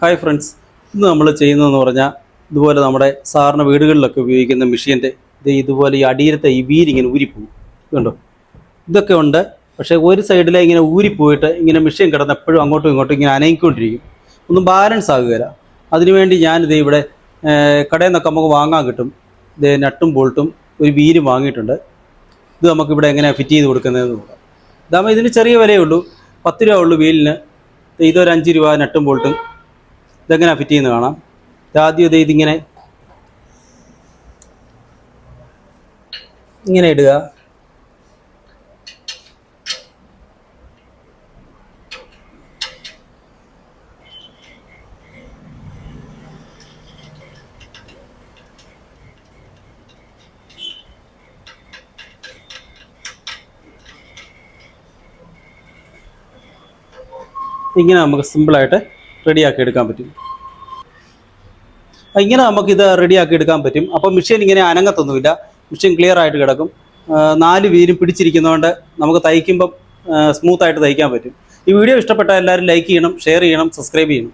Hi friends ഇന്ന് നമ്മൾ ചെയ്യുന്നതെന്ന് പറഞ്ഞാൽ ഇതുപോലെ നമ്മുടെ സാറിന് വീടുകളിലൊക്കെ ഉപയോഗിക്കുന്ന മെഷീന്റെ ഇത് ഇതുപോലെ ഈ അടിയിലത്തെ ഈ വീരിങ്ങനെ ഊരിപ്പോവും കണ്ടോ? ഇതൊക്കെ ഉണ്ട്. പക്ഷേ ഒരു സൈഡിലെ ഇങ്ങനെ ഊരിപ്പോയിട്ട് ഇങ്ങനെ മെഷീൻ കിടന്ന് എപ്പോഴും അങ്ങോട്ടും ഇങ്ങോട്ടും ഇങ്ങനെ അനങ്ങിക്കൊണ്ടിരിക്കും. ഒന്നും ബാലൻസ് ആകുകയില്ല. അതിനുവേണ്ടി ഞാനിത് ഇവിടെ കടയിൽ നിന്നൊക്കെ നമുക്ക് വാങ്ങാൻ കിട്ടും. ഇത് നട്ടും ബോൾട്ടും ഒരു വീരും വാങ്ങിയിട്ടുണ്ട്. ഇത് നമുക്കിവിടെ എങ്ങനെ ഫിറ്റ് ചെയ്ത് കൊടുക്കുന്നതെന്ന് നോക്കാം. ഇതാകുമ്പോൾ ഇതിന് ചെറിയ വിലയേ ഉള്ളൂ. പത്ത് രൂപ ഉള്ളൂ വീലിന്. ഇതൊരു അഞ്ച് രൂപ നട്ടും ബോൾട്ടും. ഇതെങ്ങനെയാണ് ഫിറ്റ് ചെയ്യുന്നത് കാണാം? ആദ്യം ഇത് ഇതിങ്ങനെ ഇങ്ങനെ ഇടുക. ഇങ്ങനെ നമുക്ക് സിമ്പിളായിട്ട് റെഡിയാക്കി എടുക്കാൻ പറ്റും. ഇങ്ങനെ നമുക്ക് ഇത് റെഡിയാക്കി എടുക്കാൻ പറ്റും. അപ്പോൾ മെഷീൻ ഇങ്ങനെ അനങ്ങത്തൊന്നുമില്ല. മെഷീൻ ക്ലിയർ ആയിട്ട് കിടക്കും. നാല് വീരും പിടിച്ചിരിക്കുന്നതുകൊണ്ട് നമുക്ക് തയ്ക്കുമ്പം സ്മൂത്ത് ആയിട്ട് തയ്ക്കാൻ പറ്റും. ഈ വീഡിയോ ഇഷ്ടപ്പെട്ട എല്ലാവരും ലൈക്ക് ചെയ്യണം ഷെയർ ചെയ്യണം സബ്സ്ക്രൈബ് ചെയ്യണം.